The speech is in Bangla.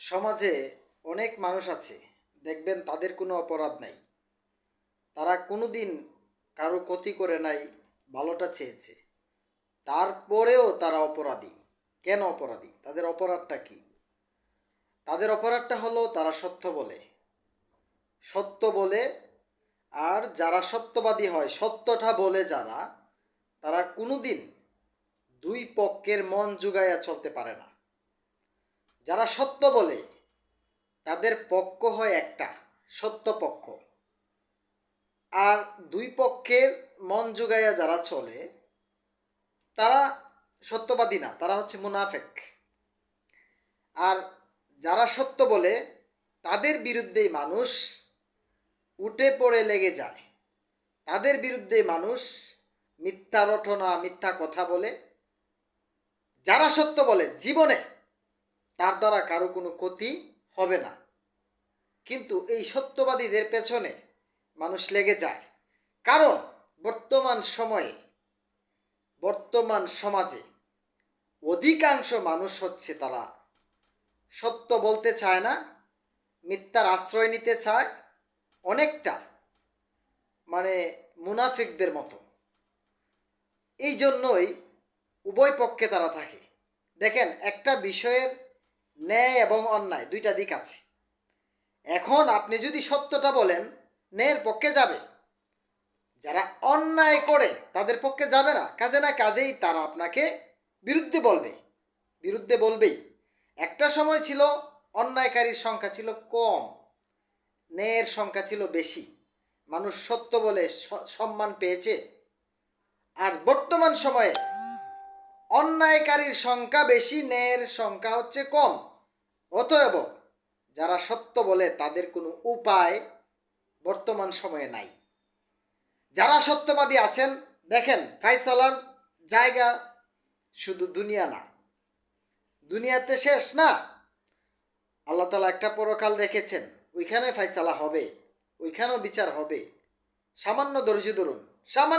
সমাজে অনেক মানুষ আছে, দেখবেন তাদের কোনো অপরাধ নাই। তারা কোনোদিন কারও ক্ষতি করে নাই, ভালোটা চেয়েছে। তারপরেও তারা অপরাধী। কেন অপরাধী? তাদের অপরাধটা কি? তাদের অপরাধটা হলো তারা সত্য বলে। সত্য বলে আর যারা সত্যবাদী হয়, সত্যটা বলে যারা, তারা কোনোদিন দুই পক্ষের মন জুগাইয়া চলতে পারে না। যারা সত্য বলে, তাদের পক্ষ হয় একটা, সত্য পক্ষ। আর দুই পক্ষের মন যোগাইয়া যারা চলে, তারা সত্যবাদী না, তারা হচ্ছে মুনাফেক। আর যারা সত্য বলে, তাদের বিরুদ্ধেই মানুষ উঠে পড়ে লেগে যায়। তাদের বিরুদ্ধে মানুষ মিথ্যা রটনা, মিথ্যা কথা বলে। যারা সত্য বলে, জীবনে তার দ্বারা কারও কোনো ক্ষতি হবে না। কিন্তু এই সত্যবাদীদের পেছনে মানুষ লেগে যায়। কারণ বর্তমান সময়ে, বর্তমান সমাজে অধিকাংশ মানুষ হচ্ছে তারা সত্য বলতে চায় না, মিথ্যার আশ্রয় নিতে চায় অনেকটা মানে মুনাফিকদের মতো। এই জন্যই উভয় পক্ষে তারা থাকে। দেখেন, একটা বিষয়ের ন্যায় এবং অন্যায়, দুইটা দিক আছে। এখন আপনি যদি সত্যটা বলেন, ন্যায়ের পক্ষে যাবে। যারা অন্যায় করে, তাদের পক্ষে যাবে না। কাজে না কাজেই তারা আপনাকে বিরুদ্ধে বলবে। বিরুদ্ধে বলবেই। একটা সময় ছিল অন্যায়কারীর সংখ্যা ছিল কম, ন্যায়ের সংখ্যা ছিল বেশি। মানুষ সত্য বলে সম্মান পেয়েছে। আর বর্তমান সময়ে অন্যায়কারীর সংখ্যা বেশি, ন্যায়ের সংখ্যা হচ্ছে কম। অতএব যারা সত্য বলে তাদের কোনো উপায় বর্তমান সময়ে নাই। যারা সত্যবাদী আছেন, দেখেন, ফাইসালার জায়গা শুধু দুনিয়া না, দুনিয়াতে শেষ না। আল্লাহ তালা একটা পরকাল রেখেছেন, ওইখানে ফাইসালা হবে, ওইখানেও বিচার হবে। সামান্য ধৈর্য ধরুন, সামান্য